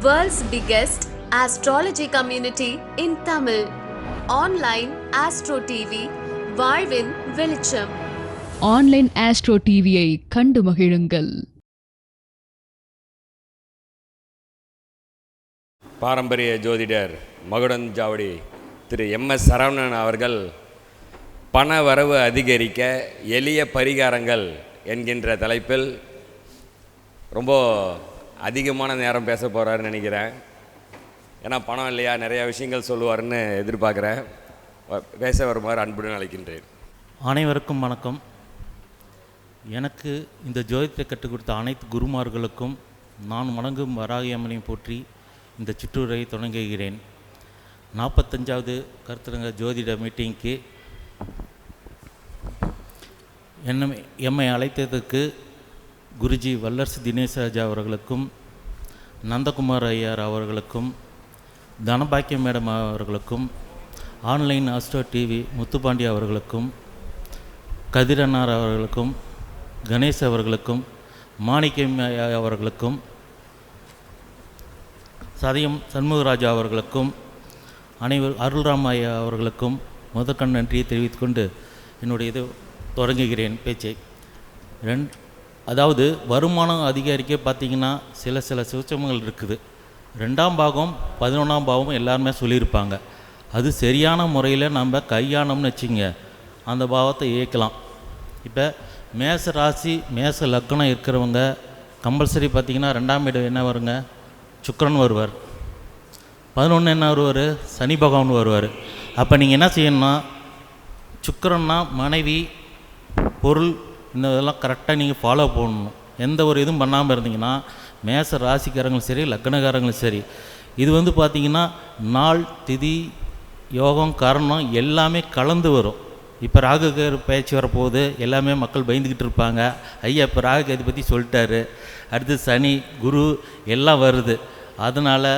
World's biggest astrology community in Tamil. Online Astro TV, வாழ்வின் வெளிச்சம் online astro டிவியை கண்டு மகிழுங்கள் பாரம்பரிய ஜோதிடர் மகுடன் ஜாவடி திரு எம் எஸ் சரவணன் அவர்கள் பண வரவு அதிகரிக்க எளிய பரிகாரங்கள் என்கின்ற தலைப்பில் ரொம்ப அதிகமான நேரம் பேச போகிறாருன்னு நினைக்கிறேன். ஏன்னா பணம் இல்லையா? நிறையா விஷயங்கள் சொல்லுவாருன்னு எதிர்பார்க்குறேன். பேச வருமாறு அன்புடன் அழைக்கின்றேன். அனைவருக்கும் வணக்கம். எனக்கு இந்த ஜோதிடத்தை கற்றுக் கொடுத்த அனைத்து குருமார்களுக்கும் நான் வணங்கும் வராகி போற்றி இந்த சிற்றுரையை தொடங்குகிறேன். நாற்பத்தஞ்சாவது கருத்தரங்க ஜோதிட மீட்டிங்க்கு என்னை எம்மை அழைத்ததற்கு குருஜி வல்லரசு தினேசராஜா அவர்களுக்கும் நந்தகுமார் ஐயர் அவர்களுக்கும் தனபாக்கியம் மேடம் அவர்களுக்கும் ஆன்லைன் ஆஸ்ட்ரோ டிவி முத்துப்பாண்டி அவர்களுக்கும் கதிரனார் அவர்களுக்கும் கணேஷ் அவர்களுக்கும் மாணிக்கம் ஐயா அவர்களுக்கும் சதயம் சண்முகராஜா அவர்களுக்கும் அனைவர் அருள்ராம் ஐயா அவர்களுக்கும் முதற்கண் நன்றியை தெரிவித்துக்கொண்டு என்னுடைய இது தொடங்குகிறேன் பேச்சை. ரெண் அதாவது வருமானம் அதிகரிக்க பார்த்தீங்கன்னா சில சில சூச்சமங்கள் இருக்குது. ரெண்டாம் பாகம் பதினொன்றாம் பாகம் எல்லாருமே சொல்லியிருப்பாங்க. அது சரியான முறையில் நம்ம கையானோம்னு வச்சுங்க அந்த பாவத்தை இயக்கலாம். இப்போ மேச ராசி மேச லக்னம் இருக்கிறவங்க கம்பல்சரி பார்த்திங்கன்னா ரெண்டாம் இடம் என்ன வருங்க? சுக்கரன் வருவார். பதினொன்று என்ன வருவார்? சனி பகவான் வருவார். அப்போ நீங்கள் என்ன செய்யணும்னா சுக்கரன்னா மனைவி பொருள் இந்த இதெல்லாம் கரெக்டாக நீங்கள் ஃபாலோ பண்ணணும். எந்த ஒரு இதுவும் பண்ணாமல் இருந்தீங்கன்னா மேச ராசிக்காரங்களும் சரி லக்னக்காரங்களும் சரி இது வந்து பார்த்திங்கன்னா நாள் திதி யோகம் கரணம் எல்லாமே கலந்து வரும். இப்போ ராகுகர் பயிற்சி வரப்போகுது எல்லாமே மக்கள் பயந்துக்கிட்டு இருப்பாங்க. ஐயா இப்போ ராகு இதை பற்றி சொல்லிட்டாரு. அடுத்து சனி குரு எல்லாம் வருது. அதனால்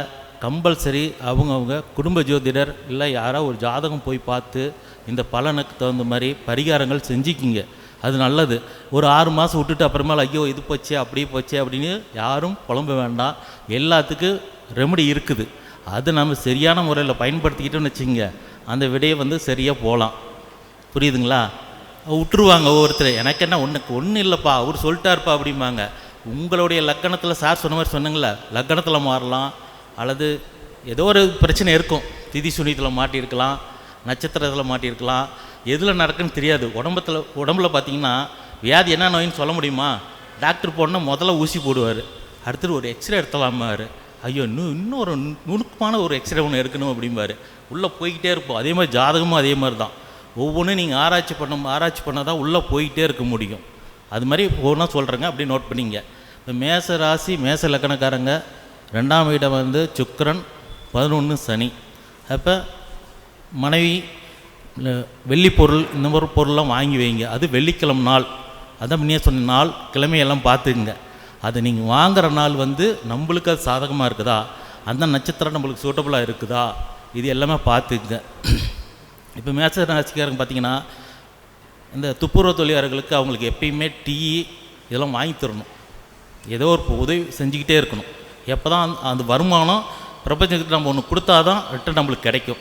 கம்பல்சரி அவங்கவுங்க குடும்ப ஜோதிடர் இல்லை யாரோ ஒரு ஜாதகம் போய் பார்த்து இந்த பலனுக்கு தகுந்த மாதிரி பரிகாரங்கள் செஞ்சுக்கிங்க. அது நல்லது. ஒரு ஆறு மாதம் விட்டுட்டு அப்புறமேல ஐயோ இது போச்சே அப்படி போச்சே அப்படின்னு யாரும் புலம்ப வேண்டாம். எல்லாத்துக்கும் ரெமடி இருக்குது. அது நம்ம சரியான முறையில் பயன்படுத்திக்கிட்டோம்னு வச்சுங்க அந்த விடையை வந்து சரியாக போகலாம் புரியுதுங்களா? விட்டுருவாங்க ஒவ்வொருத்தர். எனக்கு என்ன ஒன்றுக்கு ஒன்றும் இல்லைப்பா அவர் சொல்லிட்டாருப்பா அப்படிம்பாங்க. உங்களுடைய லக்கணத்தில் சார் சொன்ன மாதிரி சொன்னங்களே லக்கணத்தில் மாறலாம். அல்லது ஏதோ ஒரு பிரச்சனை இருக்கும். திதி சுனியத்தில் மாட்டியிருக்கலாம். நட்சத்திரத்தில் மாட்டியிருக்கலாம். எதில் நடக்குன்னு தெரியாது. உடம்பத்தில் உடம்புல பார்த்தீங்கன்னா வியாதி என்ன நோயின்னு சொல்ல முடியுமா? டாக்டர் போனால் முதல்ல ஊசி போடுவார். அடுத்தது ஒரு எக்ஸ்ரே எடுத்தலாமாரு ஐயோ இன்னும் இன்னொரு நுணுக்கமான ஒரு எக்ஸ்ரே ஒன்று எடுக்கணும் அப்படிம்பாரு. உள்ளே போய்கிட்டே இருப்போம். அதே மாதிரி ஜாதகமும் அதே மாதிரி தான். ஒவ்வொன்றும் நீங்கள் ஆராய்ச்சி பண்ண ஆராய்ச்சி பண்ணால் தான் உள்ளே போய்கிட்டே இருக்க முடியும். அது மாதிரி ஒவ்வொன்றா சொல்கிறேங்க அப்படி நோட் பண்ணிங்க. இப்போ மேச ராசி மேச லக்கணக்காரங்க ரெண்டாம் இடம் வந்து சுக்கரன் பதினொன்று சனி. அப்போ மனைவி வெள்ளி பொருள் இந்த மாதிரி பொருள்லாம் வாங்கி வைங்க. அது வெள்ளிக்கிழமை நாள். அதான் முன்னே சொன்ன நாள் கிழமையெல்லாம் பார்த்துக்குங்க. அது நீங்கள் வாங்குற நாள் வந்து நம்மளுக்கு அது சாதகமாக இருக்குதா? அந்த நட்சத்திரம் நம்மளுக்கு சூட்டபுளாக இருக்குதா? இது எல்லாமே பார்த்துக்குங்க. இப்போ மேச ராசிக்காரங்க பார்த்தீங்கன்னா இந்த துப்புரவு தொழிலாளர்களுக்கு அவங்களுக்கு எப்பயுமே டீ இதெல்லாம் வாங்கி தரணும். ஏதோ ஒரு உதவி செஞ்சுக்கிட்டே இருக்கணும். எப்போ தான் அந்த- அந்த வருமானம் பிரபஞ்சத்துக்கு நம்ம ஒன்று கொடுத்தா தான் ரிட்டர்ன் நம்மளுக்கு கிடைக்கும்.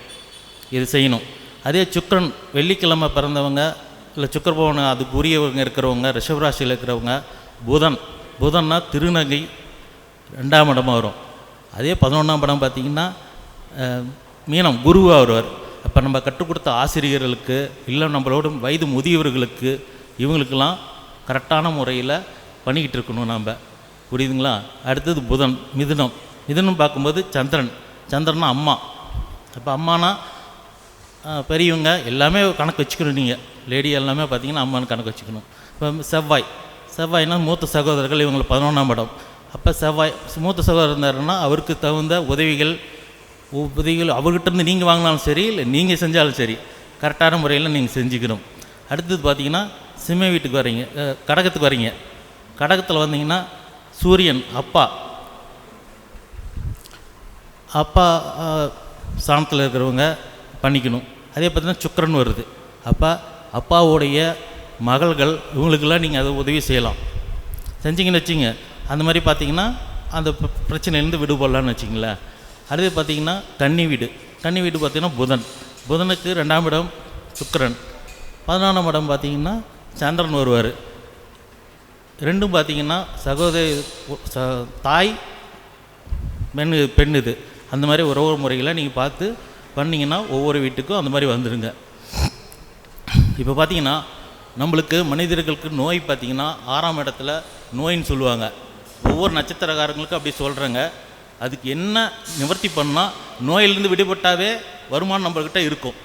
இது செய்யணும். அதே சுக்கரன் வெள்ளிக்கிழமை பிறந்தவங்க இல்லை சுக்கரபவன் அதுக்கு உரியவங்க இருக்கிறவங்க ரிஷபராசியில் இருக்கிறவங்க புதன். புதன்னா திருநங்கை ரெண்டாம் இடமாக வரும். அதே பதினொன்றாம் படம் பார்த்திங்கன்னா மீனம் குருவாக வருவார். அப்போ நம்ம கற்றுக் கொடுத்த ஆசிரியர்களுக்கு இல்லை நம்மளோட வயது முதியவர்களுக்கு இவங்களுக்கெல்லாம் கரெக்டான முறையில் பண்ணிக்கிட்டு இருக்கணும் நம்ம புரியுதுங்களா? அடுத்தது புதன் மிதுனம். மிதுனம் பார்க்கும்போது சந்திரன். சந்திரன்னா அம்மா. அப்போ அம்மானா பெரியவங்க எல்லாமே கணக்கு வச்சுக்கணும் நீங்கள் லேடி எல்லாமே பார்த்தீங்கன்னா அம்மான்னு கணக்கு வச்சுக்கணும். இப்போ செவ்வாய். செவ்வாய்னா மூத்த சகோதரர்கள் இவங்களை பதினொன்றாம் இடம். அப்போ செவ்வாய் மூத்த சகோதரர் இருந்தாருன்னா அவருக்கு தகுந்த உதவிகள் உதவிகள் அவர்கிட்டருந்து நீங்கள் வாங்கினாலும் சரி இல்லை நீங்கள் செஞ்சாலும் சரி கரெக்டான முறையில் நீங்கள் செஞ்சுக்கணும். அடுத்தது பார்த்தீங்கன்னா சிம்ம வீட்டுக்கு வரீங்க கடகத்துக்கு வரீங்க. கடகத்தில் வந்தீங்கன்னா சூரியன் அப்பா. அப்பா ஸ்தானத்தில் இருக்கிறவங்க பண்ணிக்கணும். அதே பார்த்தீங்கன்னா சுக்கரன் வருது. அப்போ அப்பாவுடைய மகள்கள் இவங்களுக்கெல்லாம் நீங்கள் அதை உதவி செய்யலாம். செஞ்சிங்கன்னு வச்சிங்க அந்த மாதிரி பார்த்தீங்கன்னா அந்த பிரச்சனையிலேருந்து விடுபடலான்னு வச்சிங்களேன். அடுத்து பார்த்தீங்கன்னா கன்னி வீடு. கன்னி வீடு பார்த்திங்கன்னா புதன். புதனுக்கு ரெண்டாம் இடம் சுக்கரன். பதினாலாம் இடம் பார்த்தீங்கன்னா சந்திரன் வருவார். ரெண்டும் பார்த்தீங்கன்னா சகோதரி ச தாய் பெண் பெண் இது. அந்த மாதிரி உறவு முறைகளை நீங்கள் பார்த்து பண்ணிங்கன்னா ஒவ்வொரு வீட்டுக்கும் அந்த மாதிரி வந்துடுங்க இப்போ பார்த்தீங்கன்னா நம்மளுக்கு மனிதர்களுக்கு நோய் பார்த்தீங்கன்னா ஆறாம் இடத்துல நோயின்னு சொல்லுவாங்க. ஒவ்வொரு நட்சத்திரக்காரங்களுக்கும் அப்படி சொல்கிறேங்க அதுக்கு என்ன நிவர்த்தி பண்ணால் நோயிலிருந்து விடுபட்டாவே வருமானம் நம்மக்கிட்ட இருக்கும்.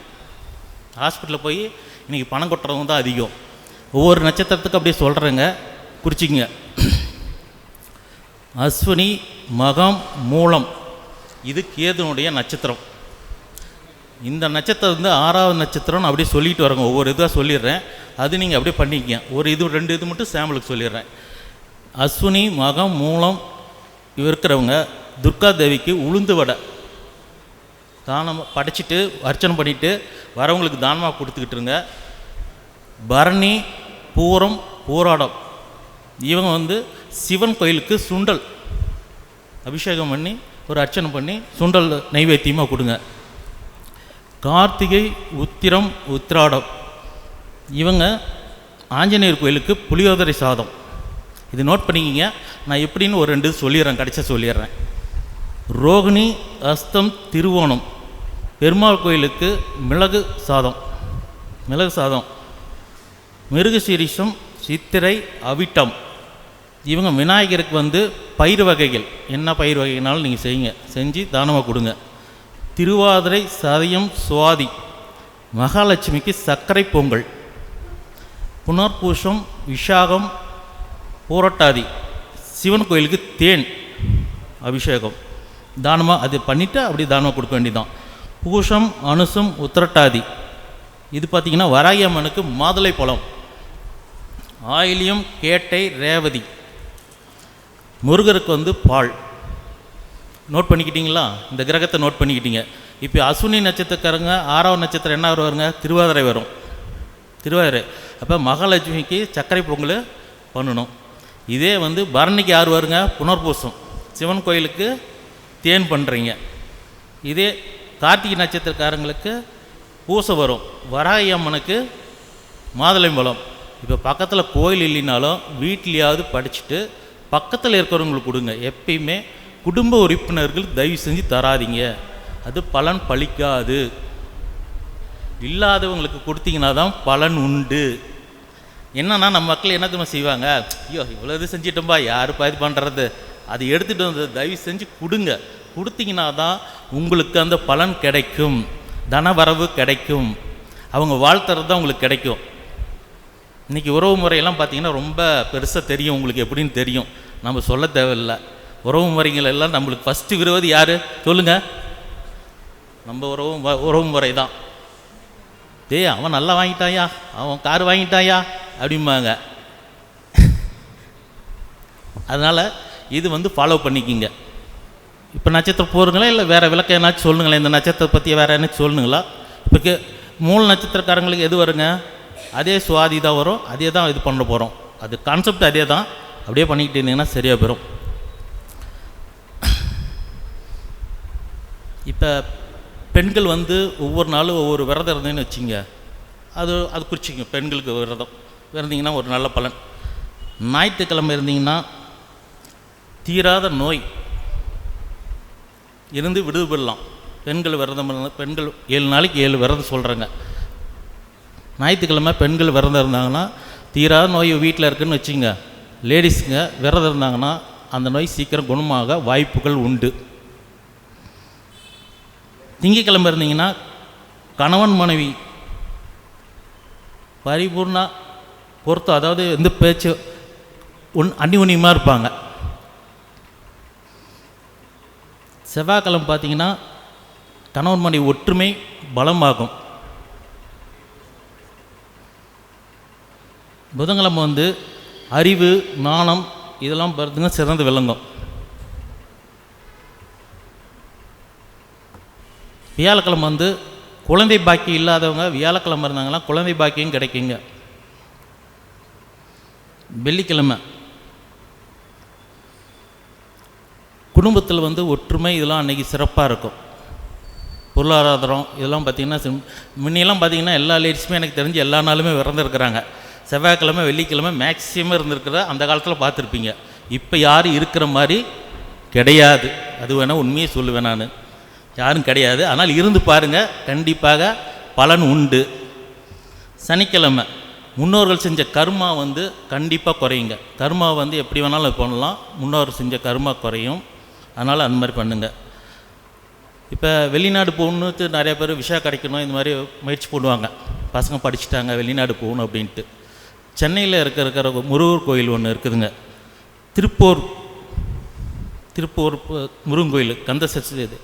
ஹாஸ்பிட்டலில் போய் இன்றைக்கி பணம் கொட்டுறவங்க தான் அதிகம். ஒவ்வொரு நட்சத்திரத்துக்கும் அப்படியே சொல்கிறேங்க குறிச்சிங்க அஸ்வினி மகம் மூலம் இது கேதுனுடைய நட்சத்திரம். இந்த நட்சத்திரம் வந்து ஆறாவது நட்சத்திரம்னு அப்படியே சொல்லிட்டு வரங்க. ஒவ்வொரு இதாக சொல்லிடுறேன். அது நீங்கள் அப்படியே பண்ணிக்கங்க. ஒரு இது ரெண்டு இது மட்டும் சாம்பிளுக்கு சொல்லிடுறேன். அஸ்வினி மகம் மூலம் இவ இருக்கிறவங்க துர்கா தேவிக்கு உளுந்து வடை. தானம் படைச்சிட்டு அர்ச்சனை பண்ணிவிட்டு வரவங்களுக்கு தானமாக கொடுத்துக்கிட்டு இருங்க. பரணி பூரம் போராடம். இவங்க வந்து சிவன் கோயிலுக்கு சுண்டல். அபிஷேகம் பண்ணி ஒரு அர்ச்சனை பண்ணி சுண்டல் நைவேத்தியமாக கொடுங்க. கார்த்திகை உத்திரம் உத்திராடம் இவங்க ஆஞ்சநேயர் கோயிலுக்கு புளியோதரை சாதம். இது நோட் பண்ணிக்கிங்க. நான் எப்படின்னு ஒரு ரெண்டு சொல்லிடுறேன் கடைசியாக சொல்லிடுறேன். ரோகிணி அஸ்தம் திருவோணம். பெருமாள் கோயிலுக்கு மிளகு சாதம். மிளகு சாதம். மிருகசீரிஷம் சித்திரை அவிட்டம். இவங்க விநாயகருக்கு வந்து பயிர் வகைகள். என்ன பயிர் வகைனாலும் நீங்கள் செய்யுங்க. செஞ்சு தானமாக கொடுங்க. திருவாதிரை சதயம் சுவாதி. மகாலட்சுமிக்கு சர்க்கரை பொங்கல். புனர்பூஷம் விஷாகம் பூரட்டாதி. சிவன் கோயிலுக்கு தேன் அபிஷேகம். தானமாக அது பண்ணிவிட்டு அப்படி தானமாக கொடுக்க வேண்டியதான் பூஷம் அனுசம் உத்திரட்டாதி. இது பார்த்திங்கன்னா வராகி அம்மனுக்கு மாதுளை பழம். ஆயிலியம் கேட்டை ரேவதி. முருகருக்கு வந்து பால். நோட் பண்ணிக்கிட்டிங்களா? இந்த கிரகத்தை நோட் பண்ணிக்கிட்டீங்க. இப்போ அஸ்வினி நட்சத்திரக்காரங்க ஆறாவது நட்சத்திரம் என்ன வருவாருங்க திருவாதிரை வரும். திருவாதிரை. அப்போ மகாலட்சுமிக்கு சர்க்கரை பொங்கல் பண்ணணும். இதே வந்து பரணிக்கு யார் வருங்க? புனர்பூசம். சிவன் கோயிலுக்கு தேன் பண்ணுறீங்க இதே கார்த்திகை நட்சத்திரக்காரங்களுக்கு பூசை வரும். வராகி அம்மனுக்கு மாதுளம்பழம் இப்போ பக்கத்தில் கோயில் இல்லைனாலும் வீட்லேயாவது படிச்சுட்டு பக்கத்தில் இருக்கிறவங்களுக்கு கொடுங்க. எப்பயுமே குடும்ப உறுப்பினர்கள் தயவு செஞ்சு தராதீங்க. அது பலன் பலிக்காது இல்லாதவங்களுக்கு கொடுத்தீங்கன்னா தான் பலன் உண்டு. என்னன்னா நம்ம மக்கள் என்ன தெரியுமா செய்வாங்க? ஐயோ இவ்வளோ இது செஞ்சிட்டோம்பா யாருப்பா இது பண்ணுறது அது எடுத்துகிட்டு வந்து தயவு செஞ்சு கொடுங்க. கொடுத்தீங்கன்னா தான் உங்களுக்கு அந்த பலன் கிடைக்கும். தனவரவு கிடைக்கும். அவங்க வாழ்த்துறது தான் உங்களுக்கு கிடைக்கும். இன்றைக்கி உறவு முறையெல்லாம் பார்த்தீங்கன்னா ரொம்ப பெருசாக தெரியும் உங்களுக்கு எப்படின்னு தெரியும். நம்ம சொல்ல தேவையில்லை. உறவு முறைகள் எல்லாம் நம்மளுக்கு ஃபஸ்ட்டு விருவது யார்? சொல்லுங்கள் நம்ம உறவு உறவு முறை தான். டேய் அவன் நல்லா வாங்கிட்டாயா? அவன் கார் வாங்கிட்டாயா? அப்படிம்பாங்க. அதனால் இது வந்து ஃபாலோ பண்ணிக்கிங்க. இப்போ நட்சத்திரம் போகிறீங்களா இல்லை வேறு விளக்கம் என்னாச்சும் சொல்லுங்களேன். இந்த நட்சத்திரத்தை பற்றி வேறு என்னாச்சும் சொல்லுங்களா? இப்போ மூணு நட்சத்திரக்காரங்களுக்கு எது வருங்க? அதே சுவாதி தான் வரும். அதே தான் இது பண்ண போகிறோம் அது கான்செப்ட் அதே தான். அப்படியே பண்ணிக்கிட்டு இருந்தீங்கன்னா சரியாக போயிடும் இப்போ பெண்கள் வந்து ஒவ்வொரு நாளும் ஒவ்வொரு விரதம் இருந்தேன்னு வச்சுங்க. அது அது குறிச்சிங்க பெண்களுக்கு விரதம். இருந்தீங்கன்னா ஒரு நல்ல பலன். ஞாயிற்றுக்கிழமை இருந்தீங்கன்னா தீராத நோய். இருந்து விடுபடலாம். பெண்கள் விரதம் பெண்கள் ஏழு நாளைக்கு ஏழு விரதம் சொல்கிறாங்க ஞாயிற்றுக்கிழமை பெண்கள் விரதம் இருந்தாங்கன்னா தீராத நோய் வீட்டில் இருக்குன்னு வச்சுங்க. லேடிஸுங்க விரதம் இருந்தாங்கன்னா அந்த நோய் சீக்கிரம் குணமாக வாய்ப்புகள் உண்டு. திங்கக்கிழமை இருந்தீங்கன்னா கணவன் மனைவி பரிபூர்ண பொருத்தம் அதாவது எந்த பேச்சு உன் அந்நியுன்யமாக இருப்பாங்க. செவ்வாய்க்கிழமை பார்த்தீங்கன்னா கணவன் மனைவி ஒற்றுமை பலமாகும். புதன்கிழமை வந்து அறிவு நாணம் இதெல்லாம் பார்த்தீங்கன்னா சிறந்து விளங்கும். வியாழக்கிழமை வந்து குழந்தை பாக்கி இல்லாதவங்க வியாழக்கிழமை இருந்தாங்கன்னா குழந்தை பாக்கியம் கிடைக்குங்க. வெள்ளிக்கிழமை. குடும்பத்தில் வந்து ஒற்றுமை இதெல்லாம் அன்றைக்கி சிறப்பாக இருக்கும். பொருளாதாரம் இதெல்லாம் பார்த்திங்கன்னா முன்னெல்லாம் பார்த்திங்கன்னா எல்லா லேடிஸுமே எனக்கு தெரிஞ்சு எல்லா நாளுமே இறந்துருக்குறாங்க செவ்வாய்க்கிழமை வெள்ளிக்கிழமை மேக்ஸிமம் இருந்திருக்கிறத அந்த காலத்தில் பார்த்துருப்பீங்க. இப்போ யாரும் இருக்கிற மாதிரி கிடையாது. அது வேணால் உண்மையை சொல்லுவேன் நான். யாரும் கிடையாது. ஆனால் இருந்து பாருங்கள் கண்டிப்பாக பலன் உண்டு. சனிக்கிழமை முன்னோர்கள் செஞ்ச கர்மா வந்து கண்டிப்பாக குறையுங்க. கர்மா வந்து எப்படி வேணாலும் பண்ணலாம் முன்னோர்கள் செஞ்ச கர்மா குறையும். அதனால் அந்த மாதிரி பண்ணுங்கள் இப்போ வெளிநாடு போகணுன்னு நிறைய பேர் விஷா கிடைக்கணும் இந்த மாதிரி முயற்சி பண்ணுவாங்க பசங்க படிச்சுட்டாங்க வெளிநாடு போகணும் அப்படின்ட்டு. சென்னையில் இருக்க இருக்கிற முருகர் கோயில் ஒன்று இருக்குதுங்க. திருப்பூர் திருப்பூர் முருகன் கோயில் கந்த சஷ்டி இது.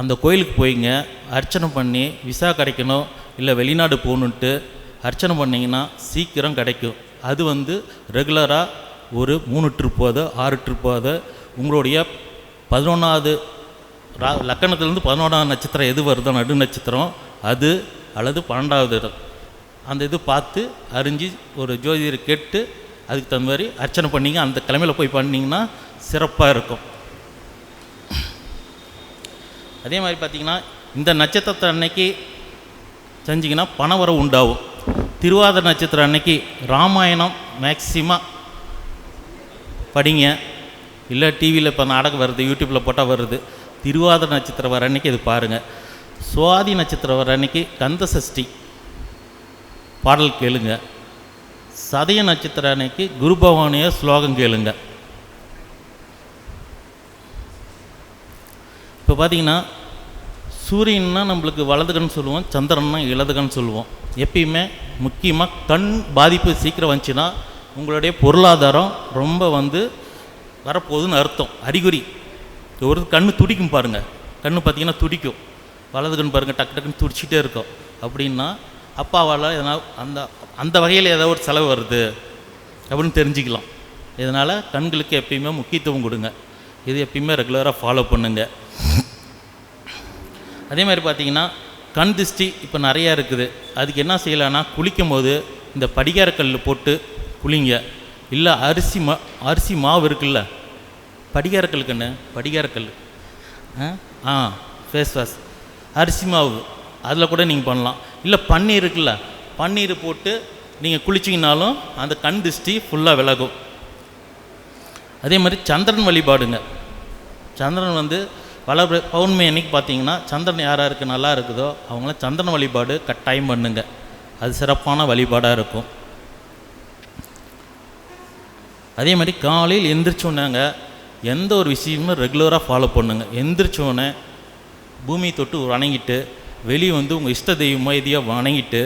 அந்த கோயிலுக்கு போய்ங்க அர்ச்சனை பண்ணி விசா கிடைக்கணும் இல்லை வெளிநாடு போகணுன்ட்டு அர்ச்சனை பண்ணிங்கன்னா சீக்கிரம் கிடைக்கும். அது வந்து ரெகுலராக ஒரு மூணு ட்ரிப்போதோ ஆறு ட்ரிப்போதோ உங்களுடைய பதினொன்றாவது ரா லக்கணத்துலேருந்து பதினொன்றாவது நட்சத்திரம் எது வருதோ நடு நட்சத்திரம் அது அல்லது பன்னெண்டாவது இடம். அந்த இது பார்த்து அறிஞ்சு ஒரு ஜோதிடர் கேட்டு அதுக்கு தகுந்த மாதிரி அர்ச்சனை பண்ணிங்க அந்த கிழமையில் போய் பண்ணிங்கன்னா சிறப்பாக இருக்கும். அதே மாதிரி பார்த்திங்கன்னா இந்த நட்சத்திரத்தை அன்னைக்கு செஞ்சிங்கன்னா பணவரவு உண்டாகும். திருவாதிர நட்சத்திரம் அன்னைக்கு ராமாயணம் மேக்சிமம் படிங்க. இல்லை டிவியில் இப்போ நாடகம் வருது யூடியூப்பில் போட்டால் வருது. திருவாதிர நட்சத்திரம் வர அன்னைக்கு இது பாருங்கள் சுவாதி நட்சத்திரம் வர அன்னைக்கு கந்த சஷ்டி பாடல் கேளுங்க. சதய நட்சத்திரம் அன்னைக்கு குரு பகவானிய ஸ்லோகம் கேளுங்கள் இப்போ பார்த்தீங்கன்னா சூரியன்னா நம்மளுக்கு வலதுகன்னு சொல்லுவோம் சந்திரன்னா இடது சொல்லுவோம். எப்பயுமே முக்கியமாக கண் பாதிப்பு சீக்கிரம் வந்துச்சுன்னா உங்களுடைய பொருளாதாரம் ரொம்ப வந்து வரப்போகுதுன்னு அர்த்தம். அறிகுறி. ஒரு கண் துடிக்கும் பாருங்கள் கண் பார்த்தீங்கன்னா துடிக்கும். வலது கண் பாருங்கள் டக்கு டக்குன்னு துடிச்சிட்டே இருக்கும். அப்படின்னா அப்பாவால் எதனால் அந்த அந்த வகையில் ஏதோ ஒரு செலவு வருது அப்படின்னு தெரிஞ்சுக்கலாம். இதனால் கண்களுக்கு எப்பயுமே முக்கியத்துவம் கொடுங்க. இது எப்பயுமே ரெகுலராக ஃபாலோ பண்ணுங்கள் அதே மாதிரி பார்த்திங்கன்னா கண் திஷ்டி இப்போ நிறையா இருக்குது. அதுக்கு என்ன செய்யலான்னா குளிக்கும் போது இந்த படிகாரக்கல் போட்டு குளிங்க. இல்லை அரிசி மா அரிசி மாவு இருக்குல்ல? படிகாரக்கல் கண்ணு படிகாரக்கல் ஆ? ஆ ஃபேஸ் வாஷ் அரிசி மாவு. அதில் கூட நீங்கள் பண்ணலாம். இல்லை பன்னீர் இருக்குல்ல? பன்னீர் போட்டு நீங்கள் குளிச்சிங்கனாலும் அந்த கண் திஷ்டி ஃபுல்லாக விலகும். அதே மாதிரி சந்திரன் வழிபாடுங்க. சந்திரன் வந்து பல பௌர்ணமி அன்னைக்கு பார்த்தீங்கன்னா சந்திரன் யார் யாருக்கு நல்லா இருக்குதோ அவங்களாம் சந்திரன் வழிபாடு கட்டாயம் பண்ணுங்க. அது சிறப்பான வழிபாடாக இருக்கும். அதே மாதிரி காலையில் எந்திரிச்சோன்னாங்க எந்த ஒரு விஷயமும் ரெகுலராக ஃபாலோ பண்ணுங்க. எந்திரிச்சோன்னே பூமி தொட்டு வணங்கிட்டு வெளியே வந்து உங்கள் இஷ்ட தெய்வமோ எதையோ வணங்கிட்டு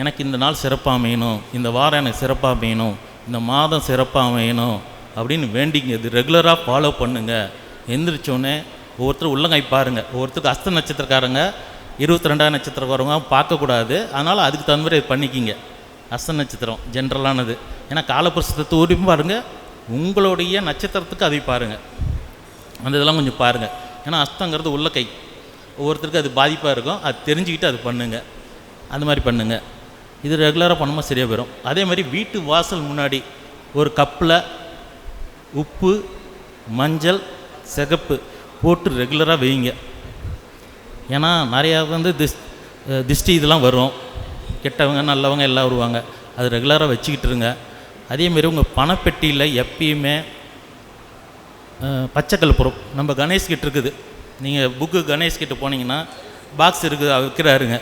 எனக்கு இந்த நாள் சிறப்பாக அமையணும். இந்த வாரம் எனக்கு சிறப்பாக அமையணும். இந்த மாதம் சிறப்பாக அமையணும். அப்படின்னு வேண்டிங்க. இது ரெகுலராக ஃபாலோ பண்ணுங்கள் எந்திரிச்சோன்னே ஒவ்வொருத்தர் உள்ளங்கை பாருங்கள் ஒவ்வொருத்தருக்கு அஸ்த நட்சத்திரக்காரங்க இருபத்தி ரெண்டாம் நட்சத்திரக்காரங்க பார்க்கக்கூடாது. அதனால் அதுக்கு தகுந்த மாதிரி பண்ணிக்கிங்க. அஸ்த நட்சத்திரம் ஜென்ரலானது. ஏன்னா காலப்புருஷத்தை ஓடி பாருங்கள் உங்களுடைய நட்சத்திரத்துக்கு அதை பாருங்கள் அந்த இதெல்லாம் கொஞ்சம் பாருங்கள் ஏன்னா அஸ்தங்கிறது உள்ள கை. ஒவ்வொருத்தருக்கு அது பாதிப்பாக இருக்கும். அது தெரிஞ்சுக்கிட்டு அது பண்ணுங்கள் அந்த மாதிரி பண்ணுங்கள் இது ரெகுலராக பண்ணும்போது சரியாக போயிடும் அதே மாதிரி வீட்டு வாசல் முன்னாடி ஒரு கப்பில் உப்பு மஞ்சள் சிகப்பு போட்டு ரெகுலராக வைங்க. ஏன்னா நிறையா வந்து திஸ் திஷ்டி இதெல்லாம் வரும். கெட்டவங்க நல்லவங்க எல்லாம் வருவாங்க. அது ரெகுலராக வச்சுக்கிட்டு இருங்க. அதேமாரி உங்கள் பணப்பெட்டியில் எப்பயுமே பச்சை கற்பூரம் நம்ம கணேஷ் கிட்ட இருக்குது. நீங்கள் புக்கு கணேஷ்கிட்ட போனீங்கன்னா பாக்ஸ் இருக்குது விற்கிறாருங்க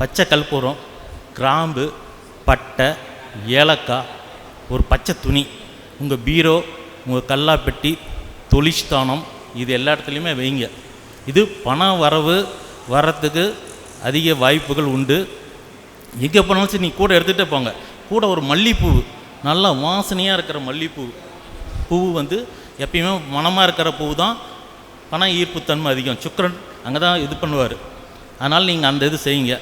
பச்சை கல்பூரம் கிராம்பு பட்டை ஏலக்காய் ஒரு பச்சை துணி. உங்கள் பீரோ உங்கள் கல்லாப்பெட்டி தொழிற்ஸ்தானம் இது எல்லா இடத்துலையுமே வைங்க. இது பண வரவு வர்றதுக்கு அதிக வாய்ப்புகள் உண்டு. எங்கே போனாலும் சரி நீ கூட எடுத்துகிட்டே போங்க. கூட ஒரு மல்லிப்பூ நல்லா வாசனையாக இருக்கிற மல்லிப்பூ பூ வந்து எப்பயுமே மனமாக இருக்கிற பூ தான் பண ஈர்ப்புத்தன்மை அதிகம். சுக்கரன் அங்கே தான் இது பண்ணுவார். அதனால் நீங்கள் அந்த இது செய்யுங்க.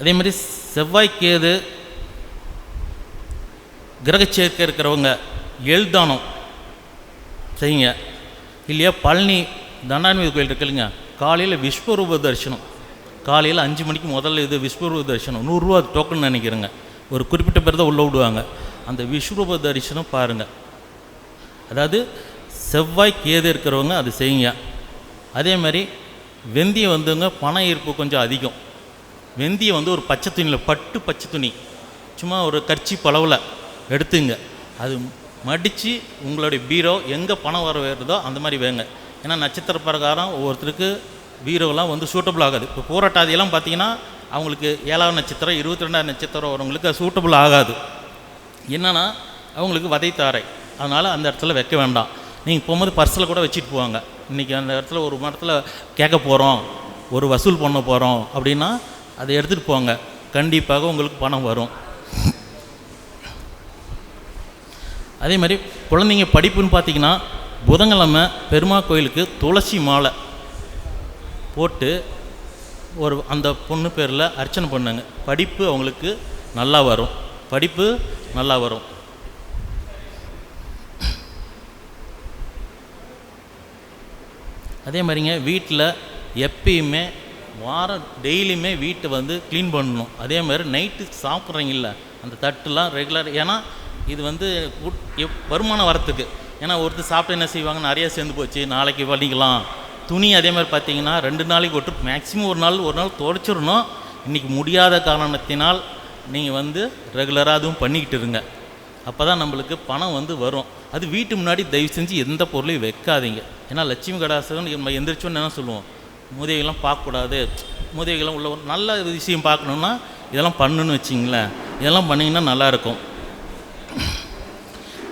அதே மாதிரி செவ்வாய் கேது இருக்கிறவங்க எழுதானம் செய்யுங்க. இல்லையா பழனி தண்டான்மீது கோயில் இருக்கு இல்லைங்க காலையில் விஸ்வரூப தரிசனம். காலையில் அஞ்சு மணிக்கு முதல்ல இது விஸ்வரூப தரிசனம். நூறுரூவா டோக்கன் நினைக்கிறேங்க. ஒரு குறிப்பிட்ட பேர் தான் உள்ளே விடுவாங்க. அந்த விஸ்வரூப தரிசனம் பாருங்கள் அதாவது செவ்வாய் கேது இருக்கிறவங்க அது செய்யுங்க. அதே மாதிரி வெந்தயம் வந்துங்க பண ஈர்ப்பு கொஞ்சம் அதிகம். வெந்தயம் வந்து ஒரு பச்சை துணியில் பட்டு பச்சை துணி. சும்மா ஒரு கர்ச்சி பளவில் எடுத்துங்க. அது மடித்து உங்களுடைய பீரோ எங்கே பணம் வர வருதோ அந்த மாதிரி வேங்க. ஏன்னா நட்சத்திர பிரகாரம் ஒவ்வொருத்தருக்கு பீரோலாம் வந்து சூட்டபிள் ஆகாது. இப்போ போராட்டாதியெல்லாம் பார்த்தீங்கன்னா அவங்களுக்கு ஏழாவது நட்சத்திரம் இருபத்தி ரெண்டாவது நட்சத்திரம் வரவங்களுக்கு அது சூட்டபிள் ஆகாது. என்னன்னா அவங்களுக்கு வதைத்தாரை அதனால் அந்த இடத்துல வைக்க வேண்டாம். நீங்கள் போகும்போது பர்ஸில் கூட வச்சுட்டு போவாங்க. இன்றைக்கி அந்த இடத்துல ஒரு மரத்தில் கேட்க போகிறோம் ஒரு வசூல் பண்ண போகிறோம் அப்படின்னா அதை எடுத்துகிட்டு போங்க. கண்டிப்பாக உங்களுக்கு பணம் வரும். அதே மாதிரி குழந்தைங்க படிப்புன்னு பார்த்தீங்கன்னா புதன்கிழமை பெருமா கோயிலுக்கு துளசி மாலை போட்டு ஒரு அந்த பொண்ணு பேரில் அர்ச்சனை பண்ணுங்க. படிப்பு அவங்களுக்கு நல்லா வரும். படிப்பு நல்லா வரும். அதே மாதிரிங்க வீட்டில் எப்பயுமே வாரம் டெய்லியுமே வீட்டை வந்து க்ளீன் பண்ணணும். அதே மாதிரி நைட்டு சாப்பிட்றீங்கல்ல அந்த தட்டுலாம் ரெகுலர் ஏன்னா இது வந்து எப்- வருமானம் வரத்துக்கு. ஏன்னா ஒருத்தர் சாப்பிட்டு என்ன செய்வாங்க நிறைய சேர்ந்து போச்சு. நாளைக்கு பண்ணிக்கலாம் துணி அதே மாதிரி பார்த்தீங்கன்னா ரெண்டு நாளைக்கு ஒட்டு மேக்ஸிமம் ஒரு நாள் ஒரு நாள் துடைச்சிடணும். இன்றைக்கி முடியாத காரணத்தினால் நீங்கள் வந்து ரெகுலராக அதுவும் பண்ணிக்கிட்டு இருங்க. அப்போ தான் நம்மளுக்கு பணம் வந்து வரும். அது வீட்டு முன்னாடி தயவு செஞ்சு எந்த பொருளையும் வைக்காதீங்க. ஏன்னா லட்சுமி கடாசகம் நம்ம எந்திரிச்சோன்னு என்ன சொல்லுவோம்? மூதேவிலாம் பார்க்கக்கூடாது. மூதேவிகள்லாம் உள்ள ஒரு நல்ல விஷயம் பார்க்கணுன்னா இதெல்லாம் பண்ணுன்னு வச்சிங்களேன். இதெல்லாம் பண்ணிங்கன்னா நல்லாயிருக்கும்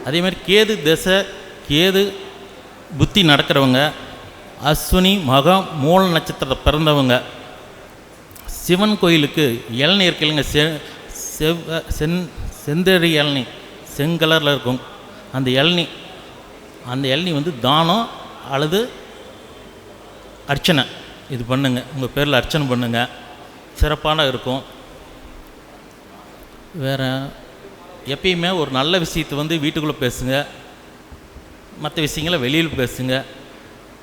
அதே மாதிரி கேது திசை கேது புத்தி நடக்கிறவங்க அஸ்வினி மகம் மூல நட்சத்திரத்தை பிறந்தவங்க சிவன் கோயிலுக்கு இளநீ இருக்குல்லைங்க செ செவ்வ செந் செந்தேரி இளநீ செங்கலரில் இருக்கும். அந்த இளநீ அந்த இளநீ வந்து தானம் அல்லது அர்ச்சனை. இது பண்ணுங்க உங்கள் பேரில் அர்ச்சனை பண்ணுங்கள் சிறப்பான இருக்கும். வேறு எப்பயுமே ஒரு நல்ல விஷயத்தை வந்து வீட்டுக்குள்ளே பேசுங்க. மற்ற விஷயங்களை வெளியில் பேசுங்க.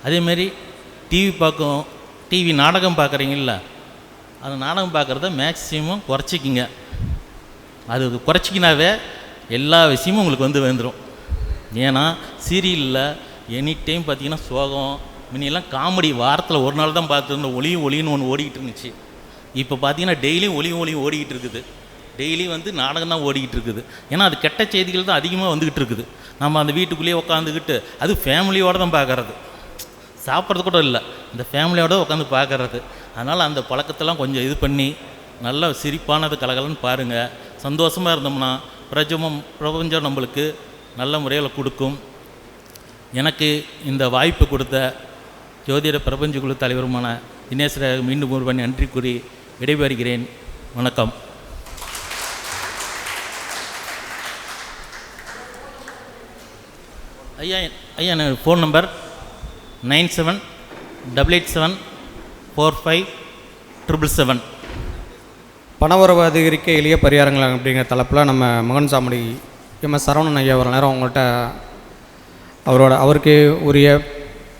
அதேமாரி டிவி பார்க்கும் டிவி நாடகம் பார்க்குறீங்கள அந்த நாடகம் பார்க்குறத மேக்ஸிமம் குறைச்சிக்கிங்க. அது குறைச்சிக்கினாவே எல்லா விஷயமும் உங்களுக்கு வந்து வந்துடும் ஏன்னா சீரியலில் எனி டைம் பார்த்தீங்கன்னா சோகம் முன்னெல்லாம் காமெடி வாரத்தில் ஒரு நாள் தான் பார்த்துருந்தோம் ஒளியும் ஒளின்னு ஒன்று ஓடிக்கிட்டு இருந்துச்சு. இப்போ பார்த்தீங்கன்னா டெய்லியும் ஒளியும் ஒளியும் ஓடிக்கிட்டு இருக்குது. டெய்லி வந்து நாடகம் தான் ஓடிக்கிட்டு இருக்குது. ஏன்னா அது கெட்ட செய்திகள் தான் அதிகமாக வந்துக்கிட்டு இருக்குது. நம்ம அந்த வீட்டுக்குள்ளேயே உட்காந்துக்கிட்டு அது ஃபேமிலியோடு தான் பார்க்குறது சாப்பிட்றது கூட இல்லை. இந்த ஃபேமிலியோடு உட்காந்து பார்க்கறது அதனால் அந்த பழக்கத்தெல்லாம் கொஞ்சம் இது பண்ணி நல்ல சிரிப்பானது கலகலன்னு பாருங்கள் சந்தோஷமாக இருந்தோம்னா பிரஜமம் பிரபஞ்சம் நம்மளுக்கு நல்ல முறையில் கொடுக்கும். எனக்கு இந்த வாய்ப்பு கொடுத்த ஜோதிட பிரபஞ்ச குழு தலைவருமான தினேஸ்வர மீண்டும் ஒருவன் நன்றி கூறி விடைபெறுகிறேன். வணக்கம். ஐயா ஐயா எனக்கு phone number nine seven double eight seven four five triple seven பணவரவு அதிகரிக்க எளிய பரிகாரங்கள் அப்படிங்கிற தலைப்பில் நம்ம மகன் சாமுடி எம் சரவணன் ஐயா ஒரு நேரம் உங்கள்கிட்ட அவரோட அவருக்கு உரிய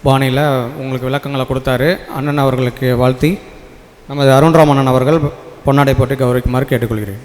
பாணியில் உங்களுக்கு விளக்கங்களை கொடுத்தாரு. அண்ணன் அவர்களுக்கு வாழ்த்தி நமது அருண்ராமண்ணன் அவர்கள் பொன்னாடை போட்டு கௌரவிக்குமாறு கேட்டுக்கொள்கிறேன்.